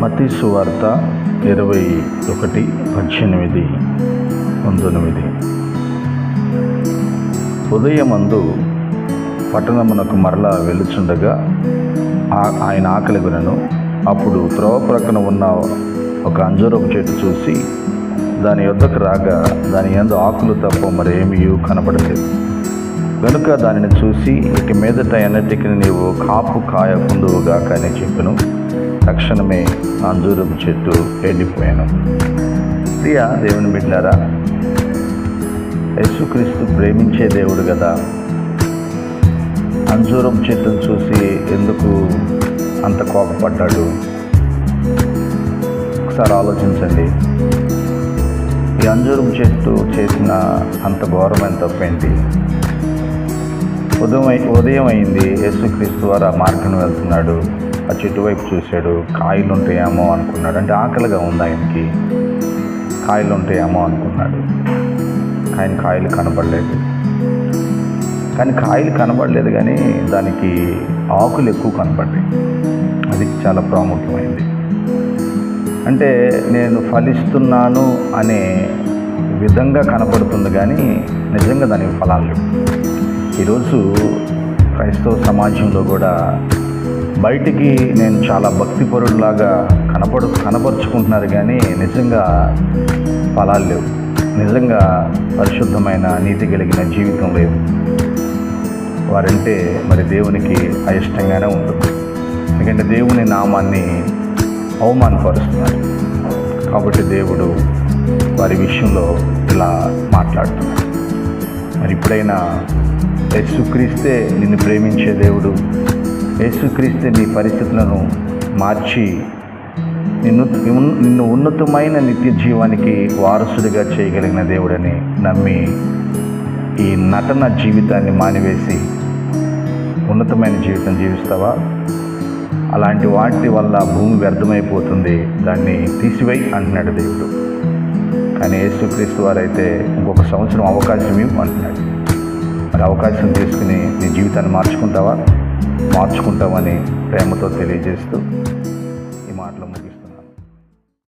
మతీసు వార్త ఇరవై ఒకటి పద్దెనిమిది పంతొమ్మిది. ఉదయమందు పట్టణమునకు మరలా వెలుచుండగా ఆ- ఆయన ఆకలి కొనను అప్పుడు త్రోవ ప్రక్కన ఉన్న ఒక అంజూరపు చెట్టు చూసి దాని యొద్దకు రాగా దాని యందు ఆకులు తప్ప మరేమీ కనపడలేదు గనుక దానిని చూసి ఇక మీదట ఎన్నటికి నీవు కాపు కాయకుందువుగా కానీ చెప్పను. తక్షణమే అంజూరపు చెట్టు ఎండిపోయాను. ప్రియా దేవుని బిడ్డారా యేసుక్రీస్తు ప్రేమించే దేవుడు కదా. అంజూరం చెట్టును చూసి ఎందుకు అంత కోపపడ్డాడు? ఒకసారి ఆలోచించండి. ఈ అంజూరం చెట్టు చేసిన అంత ఘోరమైన తప్పేంటి? ఉదయం ఉదయం అయింది యేసుక్రీస్తు వారు ఆ మార్గం వెళ్తున్నాడు. ఆ చెట్టువైపు చూశాడు. కాయలు ఉంటాయేమో అనుకున్నాడు. అంటే ఆకలిగా ఉంది ఆయనకి. కాయలు ఉంటాయేమో అనుకున్నాడు. ఆయన కాయలు కనబడలేదు. కానీ కాయలు కనబడలేదు కానీ దానికి ఆకులు ఎక్కువ కనబడ్డాయి. అది చాలా ప్రాముఖ్యమైంది. అంటే నేను ఫలిస్తున్నాను అనే విధంగా కనపడుతుంది కానీ నిజంగా దానికి ఫలాలు లేవు. ఈరోజు క్రైస్తవ సమాజంలో కూడా బయటికి నేను చాలా భక్తిపరుడిలాగా కనపడు కనపరుచుకుంటున్నారు కానీ నిజంగా ఫలాలు లేవు. నిజంగా పరిశుద్ధమైన నీతి కలిగిన జీవితం లేదు. వారంటే మరి దేవునికి అయిష్టంగానే ఉంటుంది. ఎందుకంటే దేవుని నామాన్ని అవమానపరుస్తున్నారు. కాబట్టి దేవుడు వారి విషయంలో ఇలా మాట్లాడుతున్నాడు మరి ఇప్పుడైనా యేసుక్రీస్తే నిన్ను ప్రేమించే దేవుడు. యేసుక్రీస్తే నీ పరిస్థితులను మార్చి నిన్ను నిన్ను ఉన్నతమైన నిత్య జీవానికి వారసుడిగా చేయగలిగిన దేవుడని నమ్మి ఈ నటన జీవితాన్ని మానివేసి ఉన్నతమైన జీవితం జీవిస్తావా? అలాంటి వాటి వల్ల భూమి వ్యర్థమైపోతుంది. దాన్ని తీసివేయి అంటున్నాడు దేవుడు. కానీ యేసుక్రీస్తు వారైతే ఇంకొక సంవత్సరం అవకాశం అంటున్నాడు. అవకాశం తీసుకుని నీ జీవితాన్ని మార్చుకుంటావా? మార్చుకుంటామని ప్రేమతో తెలియజేస్తూ ఈ మాటలు